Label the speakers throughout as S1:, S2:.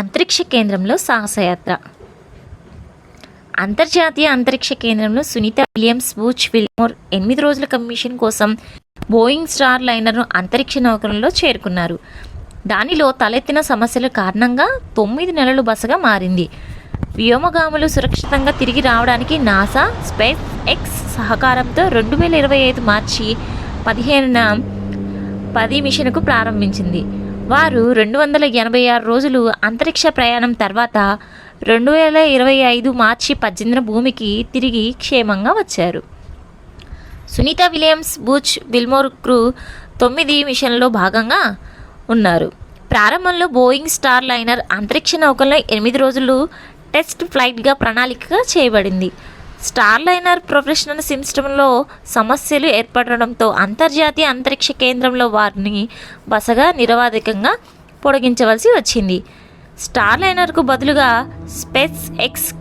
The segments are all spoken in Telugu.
S1: అంతరిక్ష కేంద్రంలో సాహసయాత్ర. అంతర్జాతీయ అంతరిక్ష కేంద్రంలో సునీత విలియమ్స్ బూచ్ విల్మోర్ ఎనిమిది రోజుల కమిషన్ కోసం బోయింగ్ స్టార్ లైనర్ను అంతరిక్ష నౌకరంలో చేరుకున్నారు. దానిలో తలెత్తిన సమస్యల కారణంగా తొమ్మిది నెలలు బసగా మారింది. వ్యోమగాములు సురక్షితంగా తిరిగి రావడానికి నాసా స్పేస్ ఎక్స్ సహకారంతో రెండు వేల ఇరవై ఐదు మార్చి పదిహేనున పది మిషన్కు ప్రారంభించింది. వారు రెండు వందల ఎనభై ఆరు రోజులు అంతరిక్ష ప్రయాణం తర్వాత రెండు వేల ఇరవై ఐదు మార్చి పద్దెనిమిదిన భూమికి తిరిగి క్షేమంగా వచ్చారు. Sunita Williams Butch Wilmore Crew తొమ్మిది మిషన్లో భాగంగా ఉన్నారు. ప్రారంభంలో బోయింగ్ స్టార్ లైనర్ అంతరిక్ష నౌకలో ఎనిమిది రోజులు టెస్ట్ ఫ్లైట్గా ప్రణాళిక చేయబడింది. స్టార్ లైనర్ ప్రొఫెషనల్ సిస్టంలో సమస్యలు ఏర్పడడంతో అంతర్జాతీయ అంతరిక్ష కేంద్రంలో వారిని బసగా నిరవాధికంగా పొడిగించవలసి వచ్చింది. స్టార్ లైనర్కు బదులుగా స్పేస్ ఎక్స్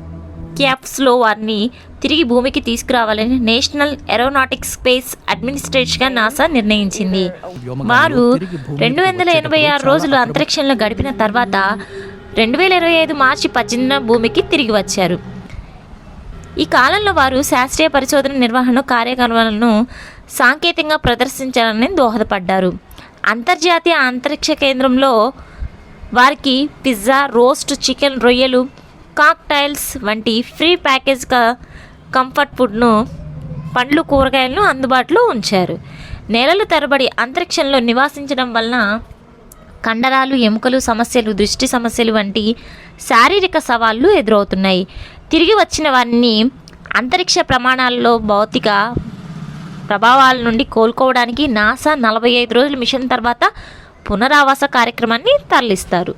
S1: క్యాప్స్లో వారిని తిరిగి భూమికి తీసుకురావాలని నేషనల్ ఏరోనాటిక్స్ స్పేస్ అడ్మినిస్ట్రేషన్గా నాసా నిర్ణయించింది. వారు రెండు వందల ఎనభై ఆరు రోజులు అంతరిక్షంలో గడిపిన తర్వాత రెండు వేల ఇరవై ఐదు మార్చి పద్దెనిమిదిన భూమికి తిరిగి వచ్చారు. ఈ కాలంలో వారు శాస్త్రీయ పరిశోధన నిర్వహణ కార్యక్రమాలను సాంకేతికంగా ప్రదర్శించాలని దోహదపడ్డారు. అంతర్జాతీయ అంతరిక్ష కేంద్రంలో వారికి పిజ్జా రోస్ట్ చికెన్ రొయ్యలు కాక్టైల్స్ వంటి ఫ్రీ ప్యాకేజ్గా కంఫర్ట్ ఫుడ్ను పండ్లు కూరగాయలను అందుబాటులో ఉంచారు. నెలలు తరబడి అంతరిక్షంలో నివాసించడం వలన కండరాలు ఎముకలు సమస్యలు దృష్టి సమస్యలు వంటి శారీరక సవాళ్ళు ఎదురవుతున్నాయి. తిరిగి వచ్చిన వారిని అంతరిక్ష ప్రమాణాల్లో భౌతిక ప్రభావాల నుండి కోలుకోవడానికి నాసా నలభై ఐదు రోజుల మిషన్ తర్వాత పునరావాస కార్యక్రమాన్ని తరలిస్తారు.